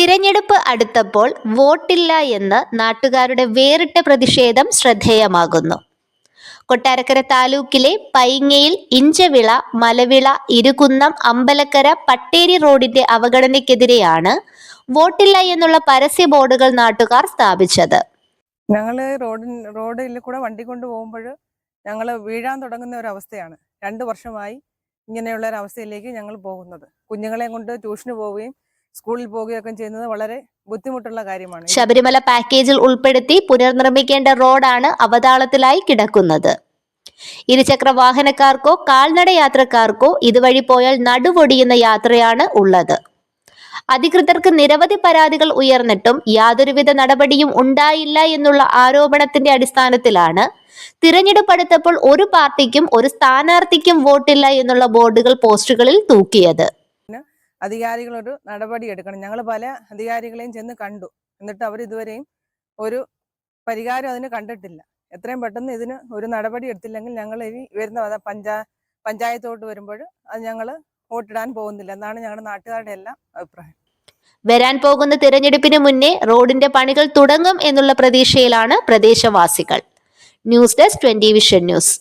തിരഞ്ഞെടുപ്പ് അടുത്തപ്പോൾ വോട്ടില്ല എന്ന് നാട്ടുകാരുടെ വേറിട്ട പ്രതിഷേധം ശ്രദ്ധേയമാകുന്നു. കൊട്ടാരക്കര താലൂക്കിലെ പൈങ്ങയിൽ ഇഞ്ചവിള മലവിള ഇരുകുന്നം അമ്പലക്കര പട്ടേരി റോഡിന്റെ അവഗണനയ്ക്കെതിരെയാണ് വോട്ടില്ല എന്നുള്ള പരസ്യ ബോർഡുകൾ നാട്ടുകാർ സ്ഥാപിച്ചത്. ഞങ്ങൾ റോഡിൽ റോഡിൽ കൂടെ വണ്ടി കൊണ്ട് പോകുമ്പോൾ ഞങ്ങൾ വീഴാൻ തുടങ്ങുന്ന ഒരു അവസ്ഥയാണ്. രണ്ട് വർഷമായി ഇങ്ങനെയുള്ള ഒരു അവസ്ഥയിലേക്ക് ഞങ്ങൾ പോകുന്നത്. കുഞ്ഞുങ്ങളെ കൊണ്ട് ട്യൂഷന് പോവുകയും സ്കൂളിൽ പോവുകയൊക്കെ ചെയ്യുന്നത് വളരെ ബുദ്ധിമുട്ടുള്ള കാര്യമാണ്. ശബരിമല പാക്കേജിൽ ഉൾപ്പെടുത്തി പുനർനിർമ്മിക്കേണ്ട റോഡാണ് അവതാളത്തിലായി കിടക്കുന്നത്. ഇരുചക്ര വാഹനക്കാർക്കോ കാൽനട യാത്രക്കാർക്കോ ഇതുവഴി പോയാൽ നടുവൊടിയുന്ന യാത്രയാണ് ഉള്ളത്. അധികൃതർക്ക് നിരവധി പരാതികൾ ഉയർന്നിട്ടും യാതൊരുവിധ നടപടിയും ഉണ്ടായില്ല എന്നുള്ള ആരോപണത്തിന്റെ അടിസ്ഥാനത്തിലാണ് തിരഞ്ഞെടുപ്പ് അടുത്തപ്പോൾ ഒരു പാർട്ടിക്കും ഒരു സ്ഥാനാർത്ഥിക്കും വോട്ടില്ല എന്നുള്ള ബോർഡുകൾ പോസ്റ്റുകളിൽ തൂക്കിയത്. അധികാരികളൊരു നടപടി എടുക്കണം. ഞങ്ങൾ പല അധികാരികളെയും ചെന്ന് കണ്ടു. എന്നിട്ട് അവർ ഇതുവരെയും ഒരു പരിഹാരം അതിന് കണ്ടിട്ടില്ല. എത്രയും പെട്ടെന്ന് ഇതിന് ഒരു നടപടി എടുത്തില്ലെങ്കിൽ ഞങ്ങൾ ഇനി വരുന്ന പഞ്ചാ പഞ്ചായത്തോട്ട് വരുമ്പോൾ അത് ഞങ്ങൾ വോട്ടിടാൻ പോകുന്നില്ല. എന്നാണ് ഞങ്ങളുടെ നാട്ടുകാരുടെ എല്ലാം അഭിപ്രായം. വരാൻ പോകുന്ന തിരഞ്ഞെടുപ്പിന് മുന്നേ റോഡിന്റെ പണികൾ തുടങ്ങും എന്നുള്ള പ്രതീക്ഷയിലാണ് പ്രദേശവാസികൾ. News desk twenty vision news.